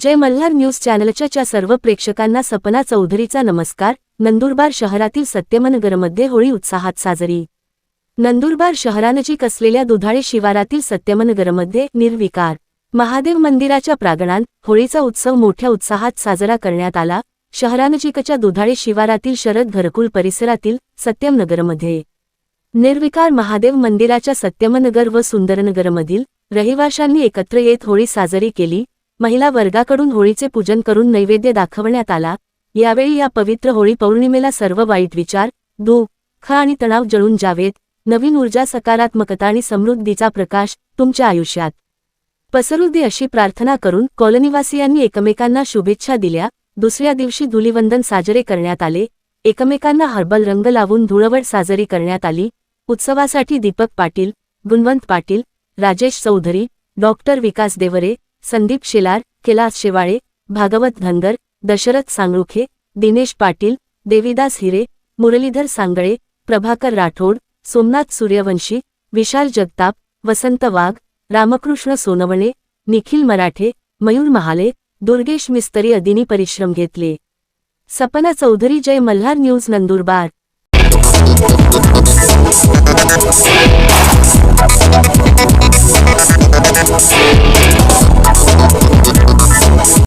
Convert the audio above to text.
जय Malhar news चॅनलच्या च्या सर्व प्रेक्षकांना सपना चौधरीचा नमस्कार. नंदुरबार शहरातील सत्यमनगरमध्ये होळी उत्साहात साजरी. नंदुरबार शहरानजीक असलेल्या दुधाळे शिवारातील सत्यमनगरमध्ये निर्विकार. महादेव मंदिराच्या प्रांगणात होळीचा उत्सव मोठ्या उत्साहात साजरा करण्यात आला. शहरानजीकच्या दुधाळे शिवारातील शरद घरकुल परिसरातील सत्यमनगरमध्ये. निर्विकार महादेव मंदिराच्या सत्यमनगर व सुंदरनगरमधील रहिवाशांनी एकत्र येत होळी साजरी केली. महिला वर्गाकडून होळीचे पूजन करून नैवेद्य दाखवण्यात आला. यावेळी या पवित्र होळी पौर्णिमेला सर्व वाईट विचार दुःख आणि तणाव जळून जावेत. नवीन ऊर्जा सकारात्मकता आणि समृद्धीचा प्रकाश तुमच्या आयुष्यात. पसरू दे अशी प्रार्थना करून कॉलनीवासियांनी एकमेकांना शुभेच्छा दिल्या. दुसऱ्या दिवशी धुलिवंदन साजरे करण्यात आले. एकमेकांना हर्बल रंग लावून धुळवड साजरी करण्यात आली. उत्सवासाठी दीपक पाटील गुणवंत पाटील राजेश चौधरी डॉक्टर विकास देवरे संदीप शेलार कैलास शेवाळे भागवत धनगर दशरथ सांगळुखे दिनेश पाटील देविदास हिरे मुरलीधर सांगळे प्रभाकर राठोड सोमनाथ सूर्यवंशी विशाल जगताप वसंत वाघ रामकृष्ण सोनवणे निखिल मराठे मयूर महाले दुर्गेश मिस्तरी अदिनी परिश्रम घेतले. सपना चौधरी जय मल्हार न्यूज नंदुरबार.